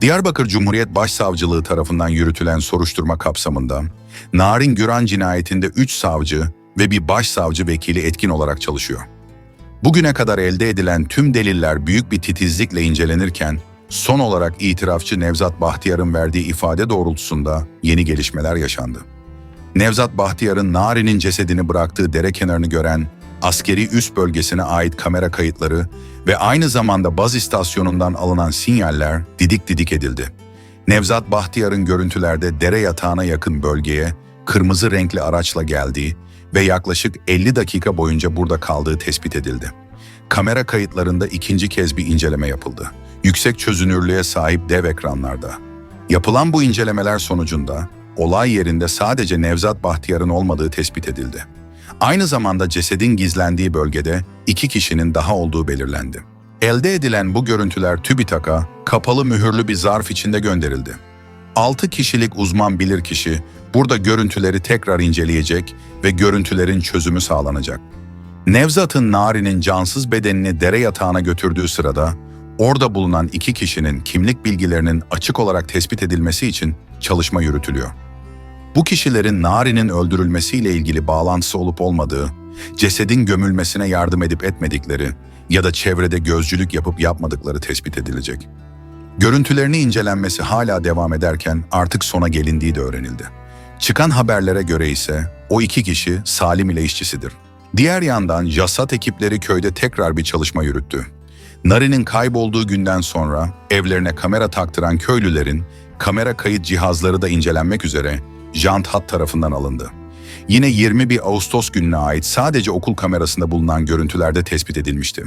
Diyarbakır Cumhuriyet Başsavcılığı tarafından yürütülen soruşturma kapsamında Narin Güran cinayetinde 3 savcı ve bir başsavcı vekili etkin olarak çalışıyor. Bugüne kadar elde edilen tüm deliller büyük bir titizlikle incelenirken son olarak itirafçı Nevzat Bahtiyar'ın verdiği ifade doğrultusunda yeni gelişmeler yaşandı. Nevzat Bahtiyar'ın Nari'nin cesedini bıraktığı dere kenarını gören askeri üst bölgesine ait kamera kayıtları ve aynı zamanda baz istasyonundan alınan sinyaller didik didik edildi. Nevzat Bahtiyar'ın görüntülerde dere yatağına yakın bölgeye kırmızı renkli araçla geldiği ve yaklaşık 50 dakika boyunca burada kaldığı tespit edildi. Kamera kayıtlarında ikinci kez bir inceleme yapıldı. Yüksek çözünürlüğe sahip dev ekranlarda. Yapılan bu incelemeler sonucunda olay yerinde sadece Nevzat Bahtiyar'ın olmadığı tespit edildi. Aynı zamanda cesedin gizlendiği bölgede iki kişinin daha olduğu belirlendi. Elde edilen bu görüntüler TÜBİTAK'a kapalı mühürlü bir zarf içinde gönderildi. 6 kişilik uzman bilirkişi burada görüntüleri tekrar inceleyecek ve görüntülerin çözümü sağlanacak. Nevzat'ın Nari'nin cansız bedenini dere yatağına götürdüğü sırada orada bulunan iki kişinin kimlik bilgilerinin açık olarak tespit edilmesi için çalışma yürütülüyor. Bu kişilerin Nari'nin öldürülmesiyle ilgili bağlantısı olup olmadığı, cesedin gömülmesine yardım edip etmedikleri ya da çevrede gözcülük yapıp yapmadıkları tespit edilecek. Görüntülerini incelenmesi hala devam ederken artık sona gelindiği de öğrenildi. Çıkan haberlere göre ise o iki kişi Salim ile işçisidir. Diğer yandan JASAT ekipleri köyde tekrar bir çalışma yürüttü. Nari'nin kaybolduğu günden sonra evlerine kamera taktıran köylülerin kamera kayıt cihazları da incelenmek üzere Jant Hat tarafından alındı. Yine 21 Ağustos gününe ait sadece okul kamerasında bulunan görüntülerde tespit edilmişti.